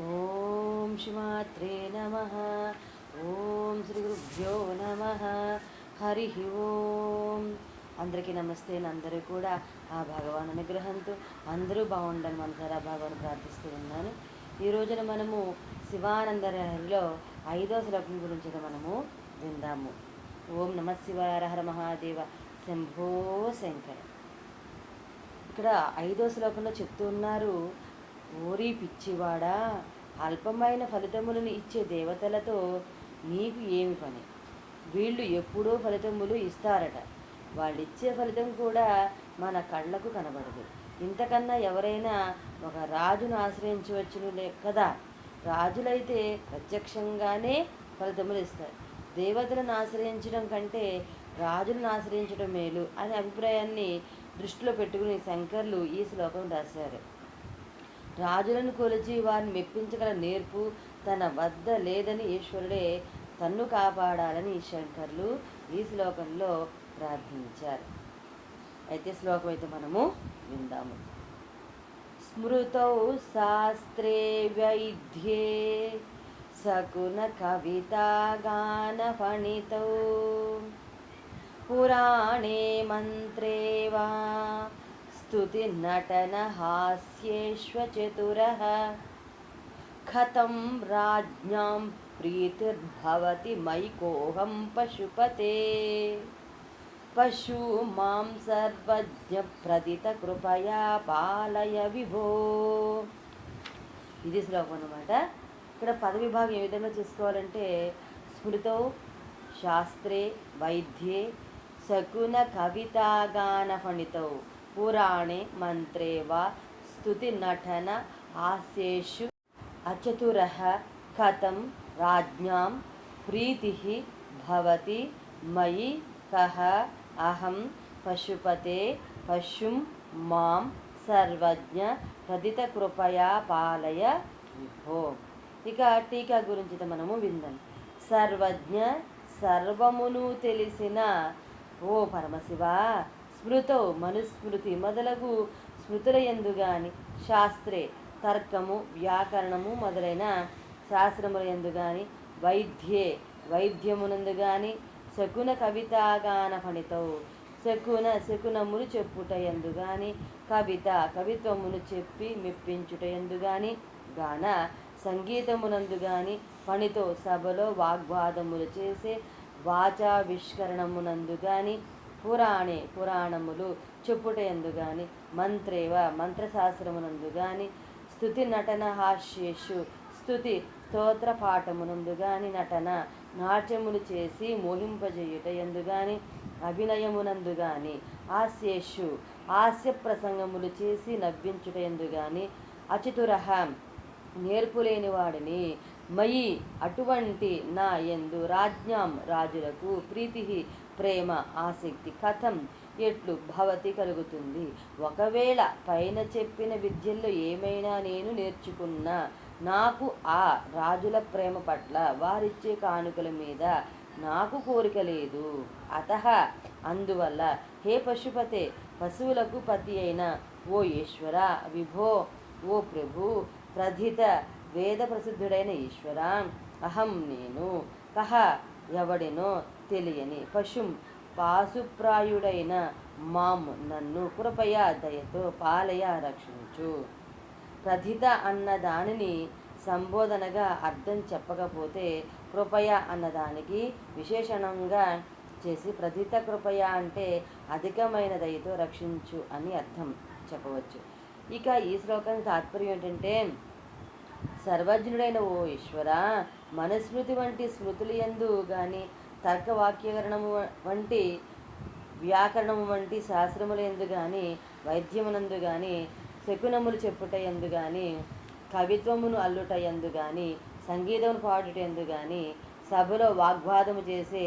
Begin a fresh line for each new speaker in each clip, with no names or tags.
ఓం శివాత్రే నమ. ఓం శ్రీ గురుభ్యో నమ. హరి ఓం. అందరికీ నమస్తే అందరూ కూడా ఆ భగవాన్ అనుగ్రహంతో అందరూ బాగుండాలి మనసారా భగవాన్ ప్రార్థిస్తూ ఉన్నాను. ఈ రోజున మనము శివానందరహరిలో ఐదో శ్లోకం గురించి మనము విందాము. ఓం నమ శివరహర మహాదేవ శంభో శంకర. ఇక్కడ ఐదో శ్లోకంలో చెప్తూ ఉన్నారు ఓరి పిచ్చివాడా అల్పమైన ఫలితములను ఇచ్చే దేవతలతో నీకు ఏమి పని? వీళ్ళు ఎప్పుడూ ఫలితములు ఇస్తారట. వాళ్ళిచ్చే ఫలితం కూడా మన కళ్ళకు కనబడదు. ఇంతకన్నా ఎవరైనా ఒక రాజును ఆశ్రయించవచ్చును కదా? రాజులైతే ప్రత్యక్షంగానే ఫలితములు ఇస్తారు. దేవతలను ఆశ్రయించడం కంటే రాజులను ఆశ్రయించడం మేలు అనే అభిప్రాయాన్ని దృష్టిలో పెట్టుకుని శంకర్లు ఈ శ్లోకం రాశారు. రాజులను కొలిచి వారిని మెప్పించగల నేర్పు తన వద్ద లేదని ఈశ్వరుడే తన్ను కాపాడాలని శంకర్లు ఈ శ్లోకంలో ప్రార్థించారు. అయితే శ్లోకం అయితే మనము విందాము. స్మృతౌ శాస్త్రే వైద్యే సకున కవితా గానఫణితౌ పురాణే మంత్రే వా స్తుతి నటన హాస్యేష్వచతురः కథం రాజ్ఞాం ప్రీతిర్భవతి మైకోహం పశుపతే పశు మాం సర్వజ్ఞ ప్రదిత కృపయా పాలయ విభో ఇది శ్లోకం అనమాట ఇక్కడ పద ఏ విధంగా చూసుకోవాలంటే స్మృతౌ శాస్త్రే వైద్యే శకున కవితాగాన ఫణితౌ. पुराणे మంత్రే वा स्तुतिनटन నటన अचतुरः అచతుర కథం प्रीतिः ప్రీతి భవతి మయి కహ అహం పశుపతే పశుం మాం సర్వజ్ఞ ప్రదిత కృపయా పాలయ విభో ఇక టీకా గురించి మనము విందాం. సర్వజ్ఞ సర్వమును తెలిసిన ఓ పరమశివ స్మృతో మనుస్మృతి మొదలగు స్మృతుల ఎందు గాని శాస్త్రే తర్కము వ్యాకరణము మొదలైన శాస్త్రముల ఎందు గాని వైద్యే వైద్యమునందు గాని శకున కవితాగాన ఫణితవు. శకున శకునములు చెప్పుట ఎందు గాని కవిత కవిత్వమును చెప్పి మెప్పించుట ఎందు గాని గాన సంగీతమునందు గాని పనితో సభలో వాగ్వాదములు చేసే వాచావిష్కరణమునందు గాని పురాణే పురాణములు చెప్పుట ఎందు గాని మంత్రేవ మంత్రశాస్త్రమునందు గాని స్థుతి నటన హాస్యేషు స్థుతి స్తోత్ర పాఠమునందు గాని నటన నాట్యములు చేసి మోహింపజేయుట ఎందు గాని అభినయమునందు గాని హాస్యేషు హాస్య ప్రసంగములు చేసి నవ్వించుట ఎందు గాని అచితురహ నేర్పులేని వాడిని మయి అటువంటి నా ఎందు రాజ్ఞాం రాజులకు ప్రీతి ప్రేమ ఆసక్తి కథం ఎట్లు భవతి కలుగుతుంది. ఒకవేళ పైన చెప్పిన విద్యల్లో ఏమైనా నేను నేర్చుకున్నా నాకు ఆ రాజుల ప్రేమ పట్ల వారిచ్చే కానుకల మీద నాకు కోరిక లేదు. అత అందువల్ల హే పశుపతే పశువులకు పతి అయిన ఓ ఈశ్వర విభో ఓ ప్రభు ప్రధిత వేద ప్రసిద్ధుడైన ఈశ్వర అహం నేను. కహ ఎవడినో తెలియని పశుం పాశుప్రాయుడైన మామ్ నన్ను కృపయా దయతో పాలయ రక్షించు. ప్రథిత అన్న దానిని సంబోధనగా అర్థం చెప్పకపోతే కృపయ అన్నదానికి విశేషణంగా చేసి ప్రథిత కృపయ అంటే అధికమైన దయతో రక్షించు అని అర్థం చెప్పవచ్చు. ఇక ఈ శ్లోకానికి తాత్పర్యం ఏంటంటే సర్వజ్ఞుడైన ఓ ఈశ్వర మనుస్మృతి వంటి స్మృతులు ఎందు కానీ తర్కవాక్యకరణము వంటి వ్యాకరణము వంటి శాస్త్రములు ఎందు కానీ వైద్యమునందు కానీ శకునములు చెప్పుట ఎందు కానీ కవిత్వమును అల్లుట ఎందు కానీ సంగీతమును పాడుట ఎందు కానీ సభలో వాగ్వాదము చేసే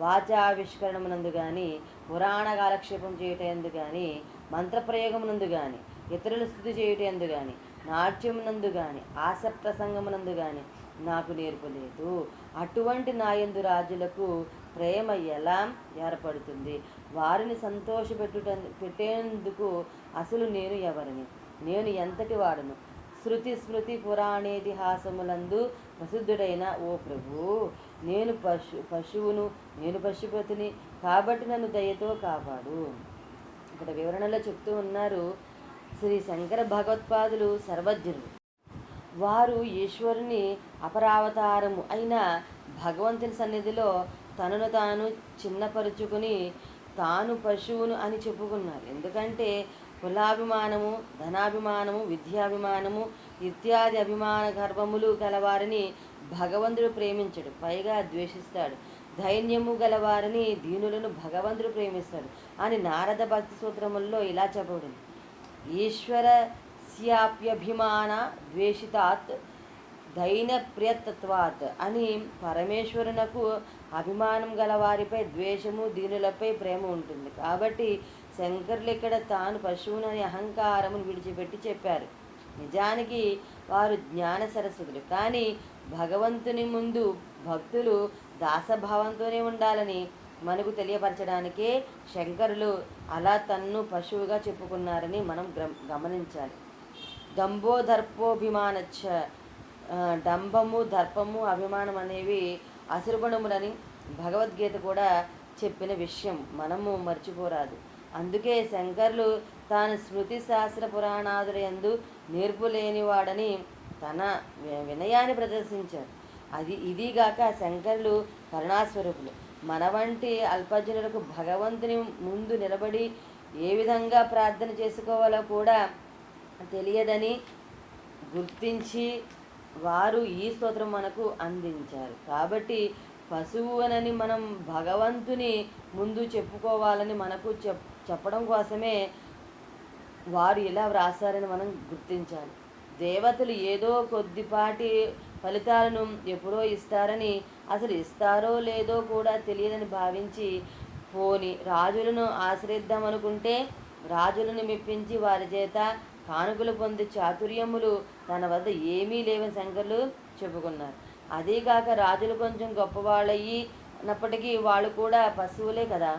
వాచావిష్కరణమునందు కానీ పురాణ కాలక్షేపం చేయుట ఎందు కానీ మంత్రప్రయోగమునందు కానీ ఇతరుల స్థుతి చేయుట ఎందు కానీ నాట్యమునందు కానీ ఆశ ప్రసంగమునందు కానీ నాకు నేర్పలేదు. అటువంటి నాయందు రాజులకు ప్రేమ ఎలా ఏర్పడుతుంది? వారిని సంతోషపెట్టుట పెట్టేందుకు అసలు నేను ఎవరిని? నేను ఎంతటి వాడను? శృతి స్మృతి పురాణేతిహాసములందు ప్రసిద్ధుడైన ఓ ప్రభు నేను పశు పశువును నేను పశుపతిని కాబట్టి నన్ను దయతో కాపాడు. ఇక్కడ వివరణలో చెప్తూ ఉన్నారు శ్రీ శంకర భగవత్పాదులు సర్వజ్ఞులు. వారు ఈశ్వరుని అపరావతారము అయిన భగవంతుని సన్నిధిలో తనను తాను చిన్నపరుచుకుని తాను పశువును అని చెప్పుకున్నారు. ఎందుకంటే కులాభిమానము ధనాభిమానము విద్యాభిమానము ఇత్యాది అభిమాన గర్వములు గలవారిని భగవంతుడు ప్రేమించడు పైగా ద్వేషిస్తాడు. ధైర్యము గలవారిని దీనులను భగవంతుడు ప్రేమిస్తాడు అని నారద భక్తి సూత్రముల్లో ఇలా చెప్పబడింది. ఈశ్వరస్యాప్యభిమాన ద్వేషితాత్ దైనప్రియతత్వాత్ అని పరమేశ్వరునకు అభిమానం గల వారిపై ద్వేషము దీనులపై ప్రేమ ఉంటుంది. కాబట్టి శంకరులు ఇక్కడ తాను పశువునని అహంకారమును విడిచిపెట్టి చెప్పారు. నిజానికి వారు జ్ఞాన సరస్వతులు కానీ భగవంతుని ముందు భక్తులు దాసభావంతోనే ఉండాలని మనకు తెలియపరచడానికే శంకరులు అలా తన్ను పశువుగా చెప్పుకున్నారని మనం గమనించాలి. దంభోదర్పోభిమానచ్చ ఆ, డంభము దర్పము అభిమానం అనేవి అసురుగుణములని భగవద్గీత కూడా చెప్పిన విషయం. మనము మర్చిపోరాదు. అందుకే శంకర్లు తాను స్మృతి శాస్త్ర పురాణాదుల యందు నేర్పు లేనివాడని తన వినయాన్ని ప్రదర్శించారు. అది ఇదిగాక శంకర్లు కరుణాస్వరూపులు. మన వంటి అల్పజనులకు భగవంతుని ముందు నిలబడి ఏ విధంగా ప్రార్థన చేసుకోవాలో కూడా తెలియదని గుర్తించి వారు ఈ స్తోత్రం మనకు అందించారు. కాబట్టి పశువు అనని మనం భగవంతుని ముందు చెప్పుకోవాలని మనకు చెప్ చెప్పడం కోసమే వారు ఇలా వ్రాసారని మనం గుర్తించాలి. దేవతలు ఏదో కొద్దిపాటి ఫలితాలను ఎప్పుడో ఇస్తారని అసలు ఇస్తారో లేదో కూడా తెలియదని భావించి పోని రాజులను ఆశ్రయిద్దామనుకుంటే రాజులను మెప్పించి వారి చేత కానుకలు పొందే చాతుర్యములు తన వద్ద ఏమీ లేవని శంకర్లు చెప్పుకున్నారు. అదీగాక రాజులు కొంచెం గొప్పవాళ్ళయ్యి అన్నప్పటికీ వాళ్ళు కూడా పశువులే కదా.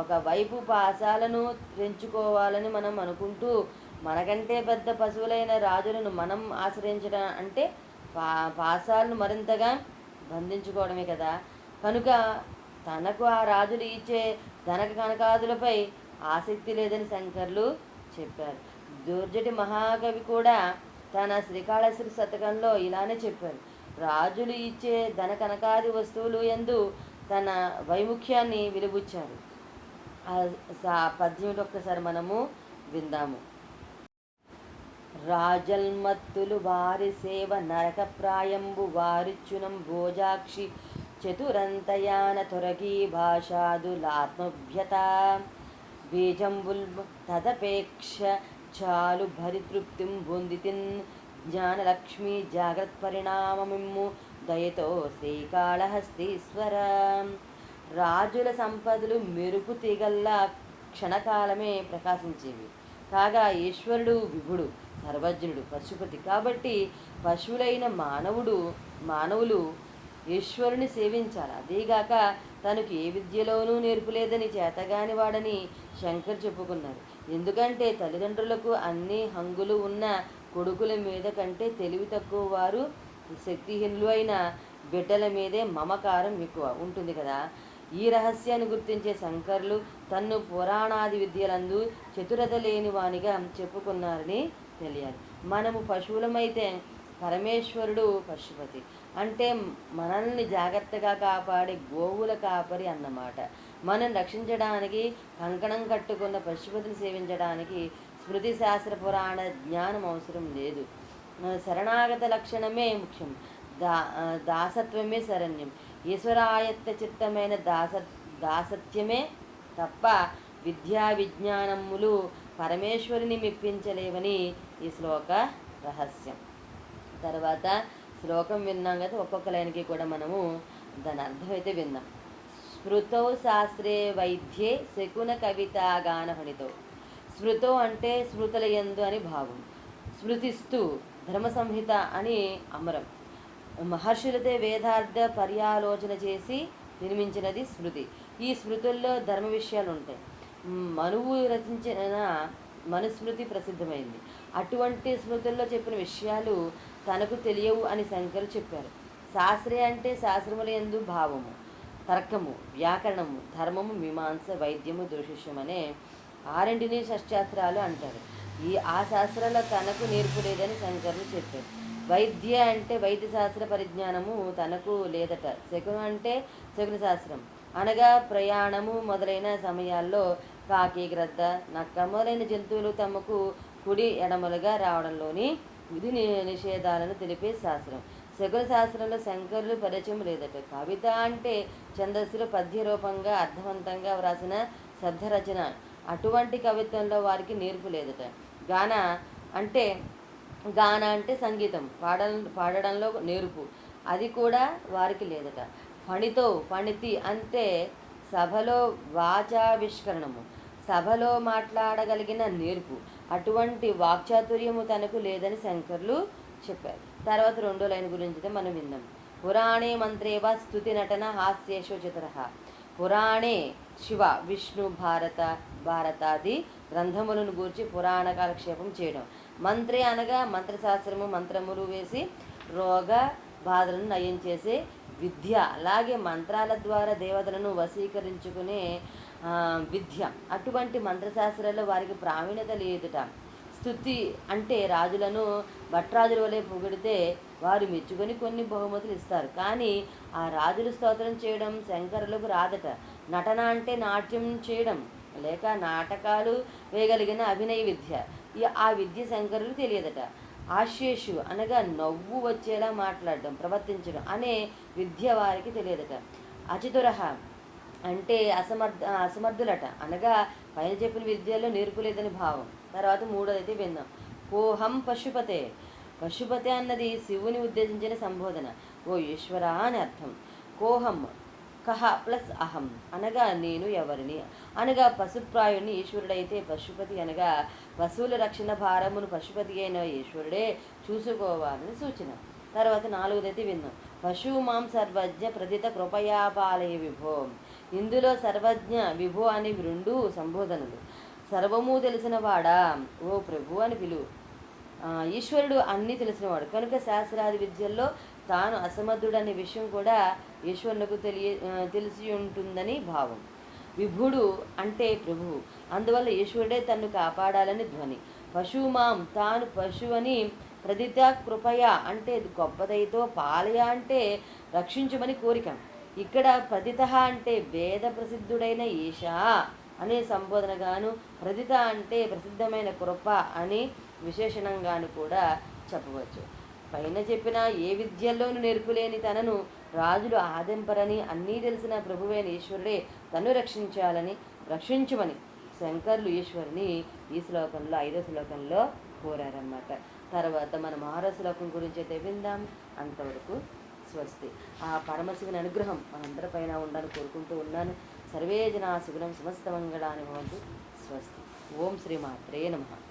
ఒకవైపు పాసాలను పెంచుకోవాలని మనం అనుకుంటూ మనకంటే పెద్ద పశువులైన రాజులను మనం ఆశ్రయించడం అంటే పా పాసాలను మరింతగా బంధించుకోవడమే కదా. కనుక తనకు ఆ రాజులు ఇచ్చే ధనక కనకాదులపై ఆసక్తి లేదని శంకర్లు చెప్పారు. దుర్జటి మహాకవి కూడా తన శ్రీకాళహస్తి శతకంలో ఇలానే చెప్పారు. రాజులు ఇచ్చే ధన కనకాది వస్తువులు ఎందు తన వైముఖ్యాన్ని విలుబుచ్చారు. ఆ సా- పద్యం ఒక్కసారి మనము విందాము. రాజల్మత్తులు వారి సేవ నరకప్రాయంబు వారిచ్చునం భోజాక్షి చతురంతయాన తొరగీ భాషాదులాత్మభ్యత. బీజంబుల్ తదపేక్ష చాలు భరితృప్తిం పొందితిన్ జ్ఞానలక్ష్మి జాగ్రత్త పరిణామమిమ్ము దయతో శ్రీకాళహస్తీశ్వర. రాజుల సంపదలు మెరుపు తీగల్లా క్షణకాలమే ప్రకాశించేవి. కాగా ఈశ్వరుడు విభుడు సర్వజ్ఞుడు పశుపతి. కాబట్టి పశువులైన మానవుడు మానవులు ఈశ్వరుని సేవించాలి. అదేగాక తనకు ఏ విద్యలోనూ నేర్పులేదని చేతగాని వాడని శంకర్ చెప్పుకున్నారు ఎందుకంటే తల్లిదండ్రులకు అన్ని హంగులు ఉన్న కొడుకుల మీద కంటే తెలివి తక్కువ వారు శక్తిహీనులు అయిన బిడ్డల మీదే మమకారం ఎక్కువ ఉంటుంది కదా. ఈ రహస్యాన్ని గుర్తించే శంకర్లు తన్ను పురాణాది విద్యలందు చతురత లేని వానిగా చెప్పుకున్నారని తెలియాలి. మనము పశువులమైతే పరమేశ్వరుడు పశుపతి. అంటే మనల్ని జాగ్రత్తగా కాపాడే గోవుల కాపరి అన్నమాట. మనం రక్షించడానికి కంకణం కట్టుకున్న పశుపతిని సేవించడానికి స్మృతి శాస్త్ర పురాణ జ్ఞానం అవసరం లేదు. శరణాగత లక్షణమే ముఖ్యం. దా దాసత్వమే శరణ్యం. ఈశ్వరాయత్త చిత్తమైన దాస దాసత్యమే తప్ప విద్యా విజ్ఞానములు పరమేశ్వరిని మెప్పించలేవని ఈ శ్లోక రహస్యం. తర్వాత శ్లోకం విన్నాం కదా ఒక్కొక్క లైన్కి కూడా మనము దాని అర్థమైతే విన్నాం. స్మృతౌ శాస్త్రే వైద్యే శకున కవిత గానహునితో స్మృతో అంటే స్మృతుల యందు అని భావం. స్మృతిస్తూ ధర్మ సంహిత అని అమరం. మహర్షులతో వేదార్థ పర్యాలోచన చేసి నిర్మించినది స్మృతి. ఈ స్మృతుల్లో ధర్మ విషయాలు ఉంటాయి మనువు రచించిన మనుస్మృతి ప్రసిద్ధమైంది. అటువంటి స్మృతుల్లో చెప్పిన విషయాలు తనకు తెలియవు అని శంకరు చెప్పారు. శాస్త్రే అంటే శాస్త్రముల ఎందు భావము తర్కము వ్యాకరణము ధర్మము మీమాంస వైద్యము దృశిష్యం అనే ఆరింటిని షష్శాస్త్రాలు అంటారు. ఈ ఆ శాస్త్రాల తనకు నేర్పు లేదని శంకరులు చెప్పారు. వైద్య అంటే వైద్య శాస్త్ర పరిజ్ఞానము తనకు లేదట. శకునం అంటే శకున శాస్త్రం అనగా ప్రయాణము మొదలైన సమయాల్లో కాకి గ్రద్ద నక్క మొదలైన జంతువులు తమకు కుడి ఎడమలుగా రావడంలోని విధి ని- నిషేధాలను తెలిపే శాస్త్రం. శకుల శాస్త్రంలో శంకరులు పరిచయం లేదట. కవిత అంటే ఛందస్సులు పద్యరూపంగా అర్థవంతంగా వ్రాసిన శబ్దరచన. అటువంటి కవిత్వంలో వారికి నేర్పు లేదట. గాన అంటే గాన అంటే సంగీతం. పాడ పాడడంలో నేర్పు. అది కూడా వారికి లేదట. ఫణితో ఫణితి అంటే సభలో వాచావిష్కరణము. సభలో మాట్లాడగలిగిన నేర్పు. అటువంటి వాక్చాతుర్యము తనకు లేదని శంకర్లు చెప్పారు. తర్వాత రెండో లైన్ గురించి మనం విందాం. పురాణే మంత్రేవ స్థుతి నటన హాస్యేషో చతుర. పురాణే శివ విష్ణు భారత భారతాది గ్రంథములను గూర్చి పురాణ కాలక్షేపం చేయడం. మంత్రి అనగా మంత్రశాస్త్రము మంత్రములు వేసి రోగ బాధలను నయం చేసే విద్య అలాగే మంత్రాల ద్వారా దేవతలను వశీకరించుకునే విద్య. అటువంటి మంత్రశాస్త్రాల్లో వారికి ప్రావీణ్యత లేదుట. స్థుతి అంటే రాజులను భట్రాజుల వలె పొగిడితే వారు మెచ్చుకొని కొన్ని బహుమతులు ఇస్తారు. కానీ ఆ రాజులు స్తోత్రం చేయడం శంకరులకు రాదట. నటన అంటే నాట్యం చేయడం లేక నాటకాలు వేయగలిగిన అభినయ విద్య. ఆ విద్య శంకరులు తెలియదట. ఆశేషు అనగా నవ్వు వచ్చేలా మాట్లాడడం ప్రవర్తించడం అనే విద్య వారికి తెలియదట. అచితురహ అంటే అసమర్థ అసమర్థులట. అనగా పైన చెప్పిన విద్యలో నేర్పులేదని భావం. తర్వాత మూడోదైతే విందాం. కోహం పశుపతే. పశుపతి అన్నది శివుని ఉద్దేశించిన సంబోధన. ఓ ఈశ్వర అని అర్థం. కోహం కహ ప్లస్ అహం. అనగా నేను ఎవరిని? అనగా పశుప్రాయుని ఈశ్వరుడైతే పశుపతి. అనగా పశువుల రక్షణ భారమును పశుపతి అయిన ఈశ్వరుడే చూసుకోవాలని సూచన. తర్వాత నాలుగోదైతే విందాం. పశువు మాం సర్వజ్ఞ ప్రదిత కృపయాపాలయ విభో. ఇందులో సర్వజ్ఞ విభో అని రెండు సంబోధనలు. సర్వము తెలిసిన వాడా ఓ ప్రభు అని పిలువు. ఈశ్వరుడు అన్నీ తెలిసినవాడు. కనుక శాస్త్రాది విద్యల్లో తాను అసమర్థుడనే విషయం కూడా ఈశ్వరునికి తెలియ తెలిసి ఉంటుందని భావం. విభుడు అంటే ప్రభువు. అందువల్ల ఈశ్వరుడే తన్ను కాపాడాలని ధ్వని. పశువు మాం తాను పశువని ప్రదిత కృపయ అంటే గొప్పదైతో పాలయ అంటే రక్షించమని కోరిక. ఇక్కడ ప్రదిత అంటే వేద ప్రసిద్ధుడైన ఈశా అనే సంబోధనగాను ప్రదిత అంటే ప్రసిద్ధమైన కృప అని విశేషణంగాను కూడా చెప్పవచ్చు. పైన చెప్పిన ఏ విద్యల్లోనూ నేర్పులేని తనను రాజులు ఆదింపరని అన్నీ తెలిసిన ప్రభువైన ఈశ్వరుడే తను రక్షించాలని రక్షించమని శంకర్లు ఈశ్వరుని ఈ శ్లోకంలో ఐదో శ్లోకంలో కోరారన్నమాట. తర్వాత మనం ఆరో శ్లోకం గురించి అయితే విందాం. అంతవరకు స్వస్తి. ఆ పరమశివుని అనుగ్రహం మనందరిపైన ఉండాలని కోరుకుంటూ ఉన్నాను. సర్వే జనా శివనం సమస్త మంగళాన్ని భవంతు. స్వస్తి. ఓం శ్రీ మాత్రే నమః.